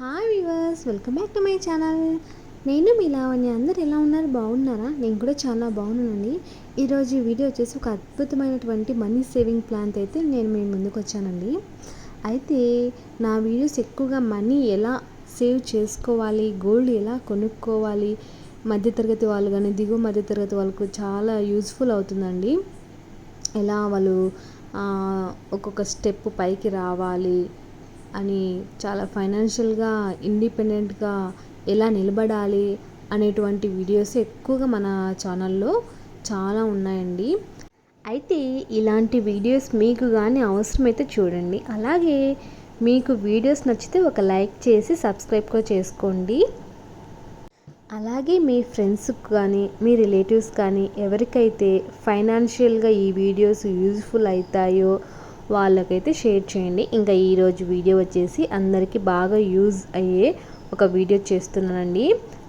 Hi viewers welcome back to my channel నేను మీ లావణ్య. అందరు ఎలా ఉన్నారు? బాగున్నారా? నేను కూడా చాలా బాగున్నానండి. ఈరోజు ఈ వీడియో వచ్చేసి ఒక అద్భుతమైనటువంటి మనీ సేవింగ్ ప్లాన్ అయితే నేను మీ ముందుకు వచ్చానండి. అయితే నా వీడియోస్ ఎక్కువగా మనీ ఎలా సేవ్ చేసుకోవాలి గోల్డ్ ఎలా కొనుక్కోవాలి మధ్యతరగతి వాళ్ళు కానీ దిగువ మధ్యతరగతి వాళ్ళకు చాలా యూస్ఫుల్ అవుతుందండి. ఎలా వాళ్ళు ఒక్కొక్క స్టెప్ పైకి రావాలి అని చాలా ఫైనాన్షియల్గా ఇండిపెండెంట్గా ఎలా నిలబడాలి అనేటువంటి వీడియోస్ ఎక్కువగా మన ఛానల్లో చాలా ఉన్నాయండి. అయితే ఇలాంటి వీడియోస్ మీకు కానీ అవసరమైతే చూడండి. అలాగే మీకు వీడియోస్ నచ్చితే ఒక లైక్ చేసి సబ్స్క్రైబ్ కూడా చేసుకోండి. అలాగే మీ ఫ్రెండ్స్కి కానీ మీ రిలేటివ్స్ కానీ ఎవరికైతే ఫైనాన్షియల్గా ఈ వీడియోస్ యూజ్ఫుల్ అవుతాయో వాళ్ళకైతే షేర్ చేయండి. ఇంకా ఈరోజు వీడియో వచ్చేసి అందరికీ బాగా యూజ్ అయ్యే ఒక వీడియో చేస్తున్నానండి.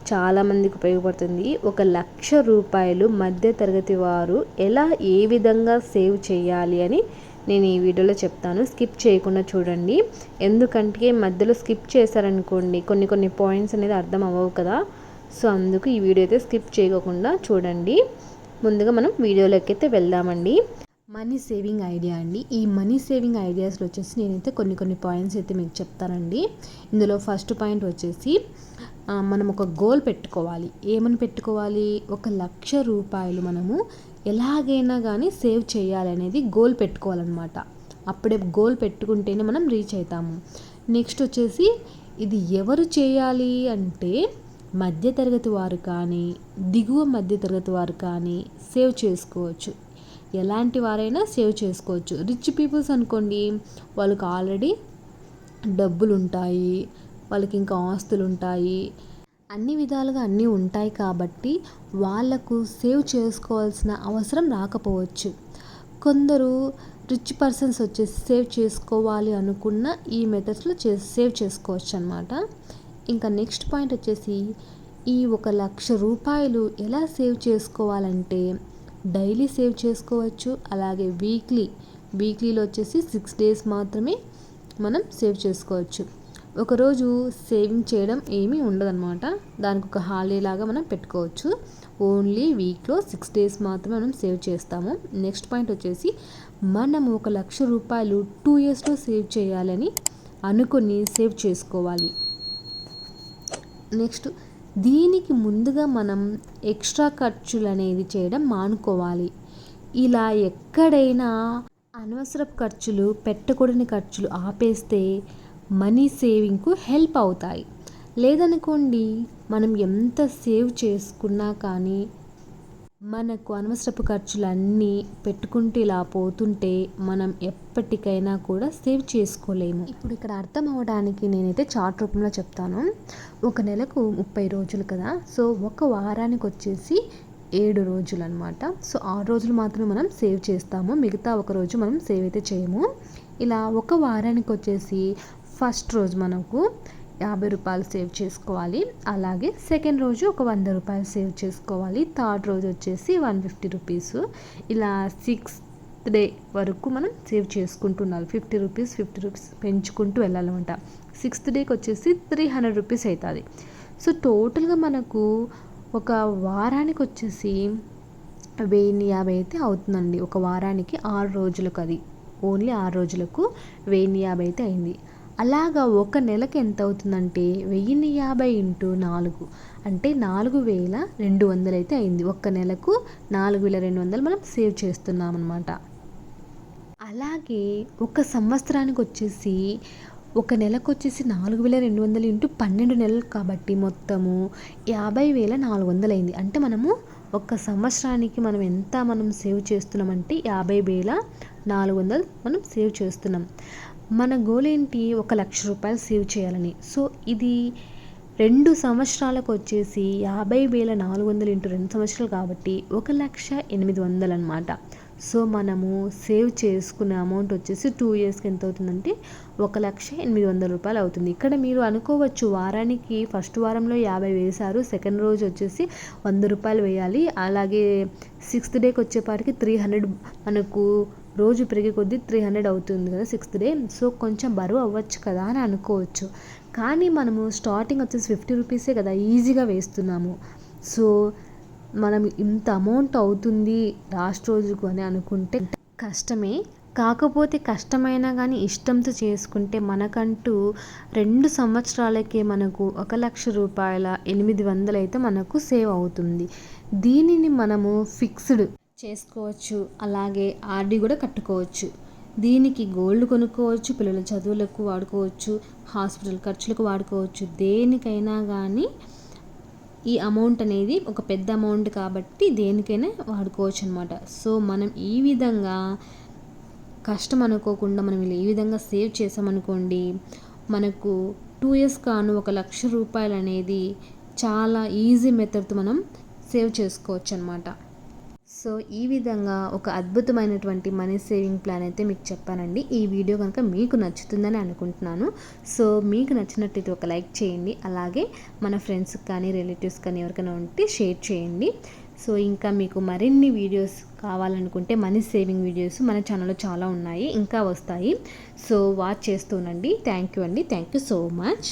చాలామందికి ఉపయోగపడుతుంది. ఒక లక్ష రూపాయలు మధ్య తరగతి వారు ఎలా ఏ విధంగా సేవ్ చేయాలి అని నేను ఈ వీడియోలో చెప్తాను. స్కిప్ చేయకుండా చూడండి. ఎందుకంటే మధ్యలో స్కిప్ చేశారనుకోండి కొన్ని కొన్ని పాయింట్స్ అనేది అర్థం అవ్వవు కదా. సో అందుకు ఈ వీడియో అయితే స్కిప్ చేయకుండా చూడండి. ముందుగా మనం వీడియోలోకి అయితే వెళ్దామండి. మనీ సేవింగ్ ఐడియా అండి. ఈ మనీ సేవింగ్ ఐడియాస్లో వచ్చేసి నేనైతే కొన్ని కొన్ని పాయింట్స్ అయితే మీకు చెప్తానండి. ఇందులో ఫస్ట్ పాయింట్ వచ్చేసి మనం ఒక గోల్ పెట్టుకోవాలి. ఏమని పెట్టుకోవాలి? ఒక లక్ష రూపాయలు మనము ఎలాగైనా కానీ సేవ్ చేయాలి అనేది గోల్ పెట్టుకోవాలన్నమాట. అప్పుడే గోల్ పెట్టుకుంటేనే మనం రీచ్ అవుతాము నెక్స్ట్ వచ్చేసి ఇది ఎవరు చేయాలి అంటే మధ్యతరగతి వారు కానీ దిగువ మధ్యతరగతి వారు కానీ సేవ్ చేసుకోవచ్చు. ఎలాంటి వారైనా సేవ్ చేసుకోవచ్చు. రిచ్ పీపుల్స్ అనుకోండి వాళ్ళకి ఆల్రెడీ డబ్బులు ఉంటాయి వాళ్ళకి ఇంకా ఆస్తులు ఉంటాయి అన్ని విధాలుగా అన్నీ ఉంటాయి కాబట్టి వాళ్ళకు సేవ్ చేసుకోవాల్సిన అవసరం రాకపోవచ్చు. కొందరు రిచ్ పర్సన్స్ వచ్చేసి సేవ్ చేసుకోవాలి అనుకున్న ఈ మెథడ్స్లో చే సేవ్ చేసుకోవచ్చు అనమాట ఇంకా నెక్స్ట్ పాయింట్ వచ్చేసి ఈ ఒక లక్ష రూపాయలు ఎలా సేవ్ చేసుకోవాలంటే డైలీ సేవ్ చేసుకోవచ్చు. అలాగే వీక్లీ వీక్లీలో వచ్చేసి సిక్స్ డేస్ మాత్రమే మనం సేవ్ చేసుకోవచ్చు. ఒకరోజు సేవింగ్ చేయడం ఏమీ ఉండదన్నమాట. దానికి ఒక హాలిడే లాగా మనం పెట్టుకోవచ్చు. ఓన్లీ వీక్లో సిక్స్ డేస్ మాత్రమే మనం సేవ్ చేస్తాము. నెక్స్ట్ పాయింట్ వచ్చేసి మనం ఒక లక్ష రూపాయలు టూ ఇయర్స్లో సేవ్ చేయాలని అనుకొని సేవ్ చేసుకోవాలి. నెక్స్ట్ దీనికి ముందుగా మనం ఎక్స్ట్రా ఖర్చులు అనేది చేయడం మానుకోవాలి. ఇలా ఎక్కడైనా అనవసరపు ఖర్చులు పెట్టకూడని ఖర్చులు ఆపేస్తే మనీ సేవింగ్కు హెల్ప్ అవుతాయి. లేదనుకోండి మనం ఎంత సేవ్ చేసుకున్నా కానీ మనకు అనవసరపు ఖర్చులన్నీ పెట్టుకుంటూ ఇలా పోతుంటే మనం ఎప్పటికైనా కూడా సేవ్ చేసుకోలేము. ఇప్పుడు ఇక్కడ అర్థం అవ్వడానికి నేనైతే చార్ట్ రూపంలో చెప్తాను. ఒక నెలకు ముప్పై రోజులు కదా? సో ఒక వారానికి వచ్చేసి ఏడు రోజులు అనమాట సో ఆరు రోజులు మాత్రమే మనం సేవ్ చేస్తాము. మిగతా ఒక రోజు మనం సేవ్ అయితే చేయము. ఇలా ఒక వారానికి వచ్చేసి ఫస్ట్ రోజు మనకు యాభై రూపాయలు సేవ్ చేసుకోవాలి. అలాగే సెకండ్ రోజు ఒక వంద రూపాయలు సేవ్ చేసుకోవాలి. థర్డ్ రోజు వచ్చేసి వన్ ఫిఫ్టీ రూపీస్. ఇలా సిక్స్ డే వరకు మనం సేవ్ చేసుకుంటున్నారు ఫిఫ్టీ రూపీస్ ఫిఫ్టీ రూపీస్ పెంచుకుంటూ వెళ్ళాలన్నమాట. సిక్స్త్ డేకి వచ్చేసి త్రీ హండ్రెడ్ రూపీస్ అవుతుంది. సో టోటల్గా మనకు ఒక వారానికి వచ్చేసి వెయ్యి యాభై అయితే అవుతుందండి. ఒక వారానికి ఆరు రోజులకు అది. ఓన్లీ ఆరు రోజులకు వెయ్యి యాభై అయితే అయింది. అలాగా ఒక నెలకు ఎంత అవుతుందంటే వెయ్యిన్ని యాభై ఇంటూ నాలుగు. అంటే నాలుగు వేల రెండు వందలు అయితే అయింది. ఒక్క నెలకు నాలుగు వేల రెండు వందలు మనం సేవ్ చేస్తున్నాం అనమాట అలాగే ఒక సంవత్సరానికి వచ్చేసి ఒక నెలకు వచ్చేసి నాలుగు వేల రెండు వందలు ఇంటూ పన్నెండు నెలలు కాబట్టి మొత్తము యాభై వేల నాలుగు వందలు అయింది అంటే మనము ఒక సంవత్సరానికి మనం ఎంత మనం సేవ్ చేస్తున్నామంటే యాభై వేల నాలుగు వందలు మనం సేవ్ చేస్తున్నాం. మన గోల్ ఏంటి ఒక లక్ష రూపాయలు సేవ్ చేయాలని? సో ఇది రెండు సంవత్సరాలకు వచ్చేసి యాభై వేల నాలుగు వందలు ఇంటూ రెండు సంవత్సరాలు కాబట్టి ఒక లక్ష ఎనిమిది వందలు అనమాట సో మనము సేవ్ చేసుకునే అమౌంట్ వచ్చేసి టూ ఇయర్స్కి ఎంత అవుతుందంటే ఒక లక్ష ఎనిమిది వందల రూపాయలు అవుతుంది. ఇక్కడ మీరు అనుకోవచ్చు వారానికి ఫస్ట్ వారంలో యాభై వేశారు సెకండ్ రోజు వచ్చేసి వంద రూపాయలు వేయాలి. అలాగే సిక్స్త్ డేకి వచ్చేపాటికి త్రీ హండ్రెడ్ మనకు రోజు పెరిగే కొద్దీ త్రీ హండ్రెడ్ అవుతుంది కదా సిక్స్త్ డే సో కొంచెం బరువు అవ్వచ్చు కదా అని అనుకోవచ్చు. కానీ మనము స్టార్టింగ్ వచ్చేసి ఫిఫ్టీ రూపీసే కదా ఈజీగా వేస్తున్నాము. సో మనం ఇంత అమౌంట్ అవుతుంది లాస్ట్ రోజుకు అని అనుకుంటే కష్టమే. కాకపోతే కష్టమైనా కానీ ఇష్టంతో చేసుకుంటే మనకంటూ రెండు సంవత్సరాలకే మనకు ఒక లక్ష రూపాయల ఎనిమిది వందలు అయితే మనకు సేవ్ అవుతుంది. దీనిని మనము ఫిక్స్డ్ చేసుకోవచ్చు. అలాగే ఆర్డీ కూడా కట్టుకోవచ్చు. దీనికి గోల్డ్ కొనుక్కోవచ్చు పిల్లల చదువులకు వాడుకోవచ్చు హాస్పిటల్ ఖర్చులకు వాడుకోవచ్చు. దేనికైనా కానీ ఈ అమౌంట్ అనేది ఒక పెద్ద అమౌంట్ కాబట్టి దేనికైనా వాడుకోవచ్చు అనమాట సో మనం ఈ విధంగా కష్టం అనుకోకుండా మనం ఇలా ఈ విధంగా సేవ్ చేసామనుకోండి మనకు టూ ఇయర్స్ కాను ఒక లక్ష రూపాయలు అనేది చాలా ఈజీ మెథడ్తో మనం సేవ్ చేసుకోవచ్చు అనమాట సో ఈ విధంగా ఒక అద్భుతమైనటువంటి మనీ సేవింగ్ ప్లాన్ అయితే మీకు చెప్పానండి. ఈ వీడియో కనుక మీకు నచ్చుతుందని అనుకుంటున్నాను. సో మీకు నచ్చినట్టు ఒక లైక్ చేయండి. అలాగే మన ఫ్రెండ్స్కి కానీ రిలేటివ్స్ కానీ ఎవరికైనా ఉంటే షేర్ చేయండి. సో ఇంకా మీకు మరిన్ని వీడియోస్ కావాలనుకుంటే మనీ సేవింగ్ వీడియోస్ మన ఛానల్లో చాలా ఉన్నాయి. ఇంకా వస్తాయి. సో వాచ్ చేస్తూనండి థ్యాంక్ యూ అండి. Thank you so much